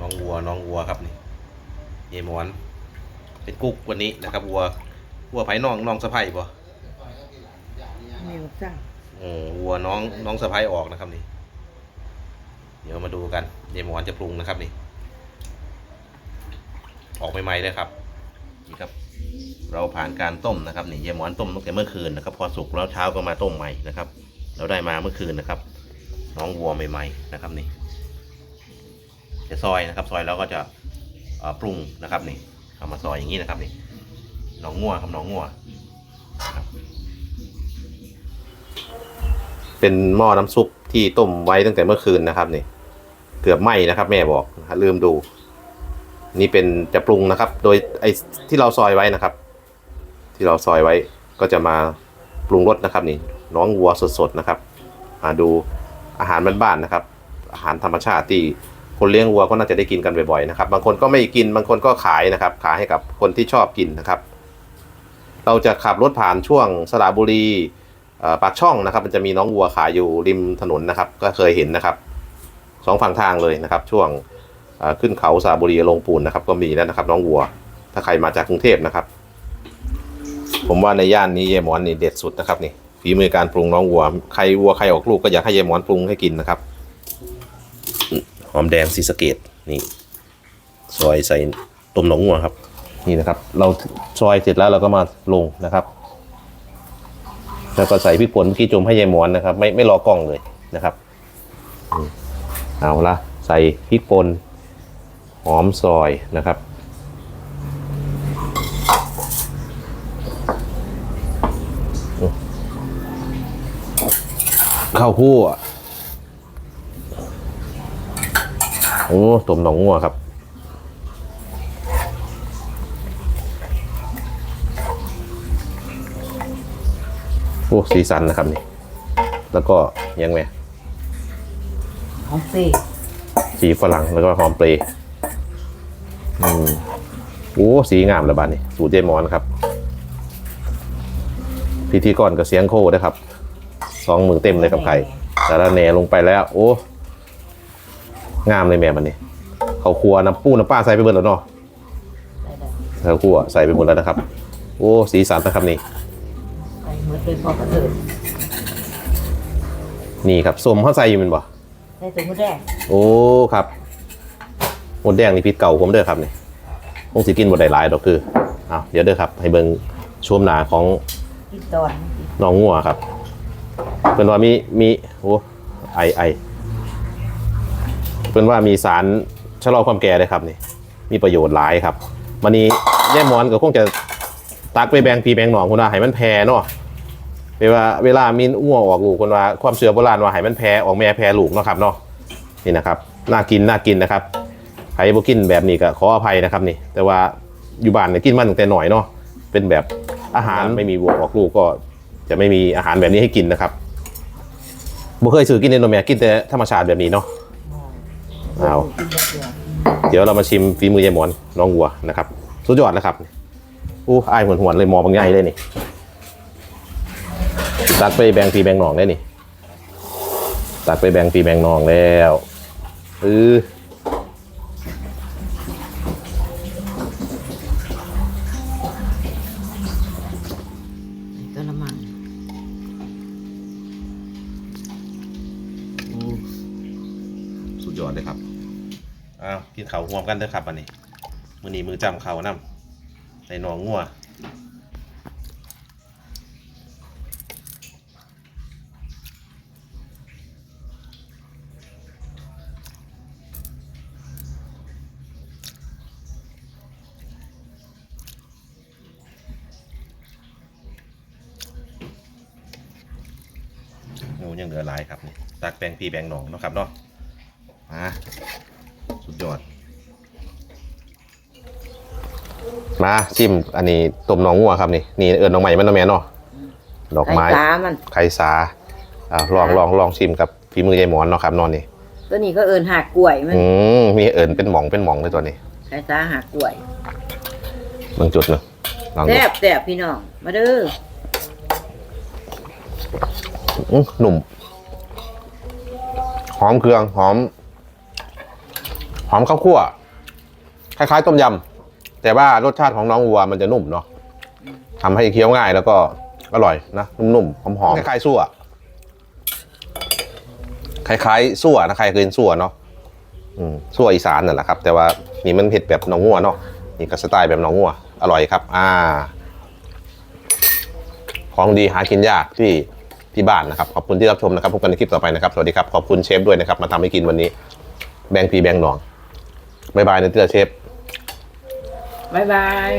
น้องวัวน้องวัวครับนี่เยายหมอน เป็นกุ๊กวันนี้นะครับวัววัวไผ่น้องน้องสะพ้ายบ่มีลูกสาวโอ้วัวน้องน้องสะพ้ายออกนะครับนี่ เดี๋ยวมาดูกันเยายหมอนจะปรุงนะครับนี่ ออกใหม่ๆเลยครับนี่ครับ เราผ่านการต้มนะครับนี่เยายหมอนต้มตั้งแต่เมื่อคืนนะครับ พอสุกแล้วเช้าก็มาต้มใหม่นะครับ เราได้มาเมื่อคืนนะครับ น้องวัวใหม่ ๆ นะครับนี่ จะซอยนะครับ ซอยแล้วก็จะปรุงนะครับนี่เอามาซอยอย่างนี้นะครับนี่หนองงัวครับหนองงัวครับเป็นหม้อน้ำซุปที่ต้มไว้ตั้งแต่เมื่อคืนนะครับนี่เกือบไหม้นะครับ แม่บอกลืมดู นี่เป็นจะปรุงนะครับ โดยไอ้ที่เราซอยไว้นะครับ ที่เราซอยไว้ก็จะมาปรุงรสนะครับนี่น้องวัวสดๆนะครับมาดูอาหารบ้านๆนะครับ อาหารธรรมชาติที่ คนเลี้ยงวัวก็น่าจะได้กินกันบ่อยๆนะครับ บางคนก็ไม่กินบางคนก็ขายนะครับ ขายให้กับคนที่ชอบกินนะครับ เราจะขับรถผ่านช่วงสระบุรีปากช่องนะครับ มันจะมีน้องวัวขายอยู่ริมถนนนะครับ ก็เคยเห็นนะครับสองฝั่งทางเลยนะครับ ช่วงขึ้นเขาสระบุรีลงปูนนะครับ ก็มีแล้วนะครับ น้องวัว ถ้าใครมาจากกรุงเทพนะครับ ผมว่าในย่านนี้เยายมอนนี่เด็ดสุดนะครับนี่ฝีมือการปรุงน้องวัวใครวัวใครออกลูกก็อยากให้เยายมอนปรุงให้กินนะครับ หอมแดงซีสเกตนี่ซอยใส่ต้มหนองงัวครับ นี่นะครับ เราซอยเสร็จแล้วเราก็มาลงนะครับ แล้วก็ใส่พริกป่นเมื่อกี้จมให้ยายหมอนนะครับ ไม่ไม่รอกล้องเลยนะครับเอาละใส่พริกป่นหอมซอยนะครับข้าวคั่ว โอ้ต้มหนองงัวครับโอ้สีสันนะครับนี่ แล้วก็ยังไงหอมเซ่สีฝรั่งแล้วก็หอมเปรย์อืมโอ้สีงามเลยบ้านนี่สูตรเจมอนครับ พิธีกรกับเสียงโคนะครับสองมือเต็มเลยกับไข่แต่ละแหนลงไปแล้ว โอ้ งามเลยแม่มันนี่เขาวครัวน้ำปูน้ำปลาใส่ไปหมดแล้วเนาะได้ได้เขาวครัวใส่ไปหมดแล้วนะครับ โอ้สีสันนะครับนี่ใส่หมดเลยพอกระเถิดนี่ครับส้มเขาใส่อยู่แมันบ่ใส่ตัวมดแดงโอ้ครับหมดแดงนี่พิษเก่าผมเด้อครับนี่คงสิกินหมดได้หลายดอกคืออ้าวเดี๋ยวเด้อครับ ให้เบิ่งชมหนาของกินตอนน้องงัวครับเป็นว่ามีมีโอ้ไอไอ เป็นว่ามีสารชะลอความแก่เลยครับนี่ มีประโยชน์หลายครับมันนี้แย่หมอนก็คงจะตักไปแบงพีแบงหนองคนว่าให้มันแพร่เนาะเวลาเวลามีอ้วออกลูกคนว่าความเชื่อโบราณว่าให้มันแพร่ออกแม่แพร่ลูกเนาะครับเนาะนี่นะครับน่ากินน่ากินนะครับใครบ่กินแบบนี้ก็ขออภัยนะครับนี่ แต่ว่าอยู่บ้านเนี่ยกินมาตั้งแต่หน่อยเนาะเป็นแบบอาหารไม่มีวัวออกลูกก็ จะไม่มีอาหารแบบนี้ให้กินนะครับบ่เคยซื้อกินในโนแมกินแต่ธรรมชาติแบบนี้เนาะ เอากินกระเทียมเดี๋ยวเรามาชิมฝีมือยายหมอนน้องวัวนะครับ สุดยอดนะครับอู้อายหวนหวนๆเลยมองบางใหญ่เลยนี่ตักไปแบงปีแบงหนองได้นี่ตักไปแบงปีแบงหนองแล้วเออตัวละมังสุดยอดเลยครับ อ้าวกินเขาวห่วมกันเด้อครับอันนี้มือนี้มือจำเขาวนำในหนองงัวโอ้ยังเหลือหลายครับนี่ตักแบงปีแบงหนองเนาะครับเนาะมา สุดยอด มาชิมอันนี้ต้มหนองงัวครับนี่นี่เอิญน้องใหม่มันน้องแม่เนาะดอกไม้ไก่ตามัน ไข่สาอ่าลองลองลองชิมกับฝีมือยายหมอนเนาะครับนอนนี่ตัวนี้ก็เอินหักกล้วยมันอืมมีเอิญเป็นหม่องเป็นหม่องเลยตัวนี้ไก่ตาหักกล้วยบางจุดเนาะลองดูแซ่บแซ่บพี่น้อง มาเด้ออื้อหนุ่ม หอมเครื่องหอม หอมข้าวคั่ว คล้ายๆ ต้มยำแต่ว่ารสชาติของน้องวัวมันจะนุ่มเนาะทำให้เคี้ยวง่ายแล้วก็อร่อยนะนุ่มๆหอมๆคล้ายๆซั่วคล้ายๆซั่วนะใครเคยกินซั่วเนาะอืมซั่วอีสานนั่นแหละครับ แต่ว่านี่มันเผ็ดแบบน้องงัวเนาะนี่ก็สไตล์แบบน้องงัว อร่อยครับ อ่า ของดีหากินยากที่ที่บ้านนะครับ ขอบคุณที่รับชมนะครับพบกันในคลิปต่อไปนะครับ สวัสดีครับ ขอบคุณเชฟด้วยนะครับ มาทำให้กินวันนี้ แบงพีแบงหนอง บายบายนะเตื้อเชฟ บ๊ายบาย